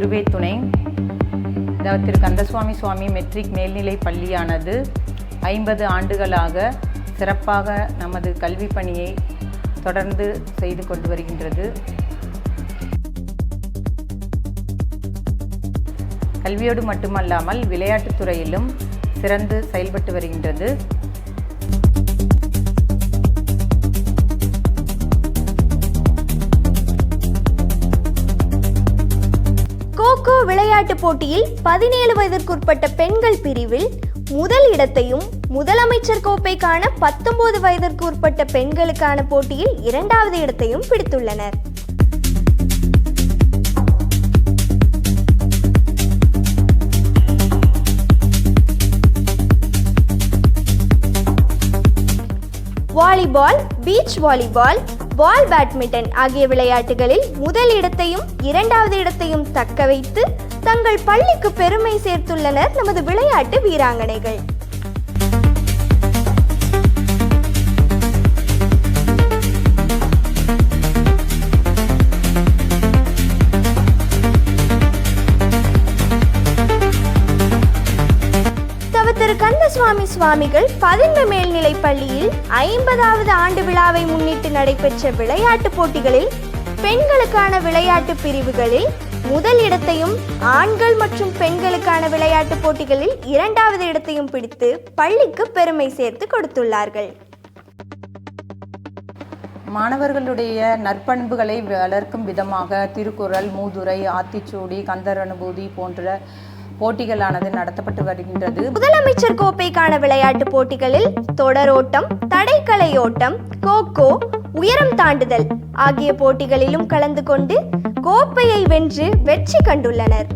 குருவே துணை திரு கந்தசுவாமி சுவாமி மெட்ரிக் மேல்நிலை பள்ளியானது ஐம்பது ஆண்டுகளாக சிறப்பாக நமது கல்வி பணியை தொடர்ந்து செய்து கொண்டு வருகின்றது. கல்வியோடு மட்டுமல்லாமல் விளையாட்டுத் துறையிலும் சிறந்து செயல்பட்டு வருகின்றது. விளையாட்டுப் போட்டியில் பதினேழு வயதிற்குட்பட்ட பெண்கள் பிரிவில் முதல் இடத்தையும் முதலமைச்சர் கோப்பைக்கான பத்தொன்பது வயதிற்கு உட்பட்ட பெண்களுக்கான போட்டியில் இரண்டாவது இடத்தையும் பிடித்துள்ளனர். Volleyball beach volleyball ball badminton ஆகிய விளையாட்டுகளில் முதல் இடத்தையும் இரண்டாவது இடத்தையும் தக்க வைத்து தங்கள் பள்ளிக்கு பெருமை சேர்த்துள்ளனர் நமது விளையாட்டு வீராங்கனைகள். கந்தசுவாமி சுவாமிகள் பதின்ம மேல்நிலை பள்ளியில் ஐம்பதாவது ஆண்டு விழாவை முன்னிட்டு நடைபெற்ற விளையாட்டுப் போட்டிகளில் பெண்களுக்கான விளையாட்டு பிரிவுகளில் முதல் இடத்தையும் ஆண்கள் மற்றும் பெண்களுக்கான விளையாட்டுப் போட்டிகளில் இரண்டாவது இடத்தையும் பிடித்து பள்ளிக்கு பெருமை சேர்த்து கொடுத்துள்ளார்கள். மாணவர்களுடைய நற்பண்புகளை வளர்க்கும் விதமாக திருக்குறள் மூதுரை ஆத்திச்சூடி கந்தர் அனுபூதி போன்ற போட்டிகளானது நடத்தப்பட்டு வருகின்றது. முதலமைச்சர் கோப்பைக்கான விளையாட்டு போட்டிகளில் தொடரோட்டம் தடைக்கலை ஓட்டம் கோகோ உயரம் தாண்டுதல் ஆகிய போட்டிகளிலும் கலந்து கொண்டு கோப்பையை வென்று வெற்றி கண்டுள்ளனர்.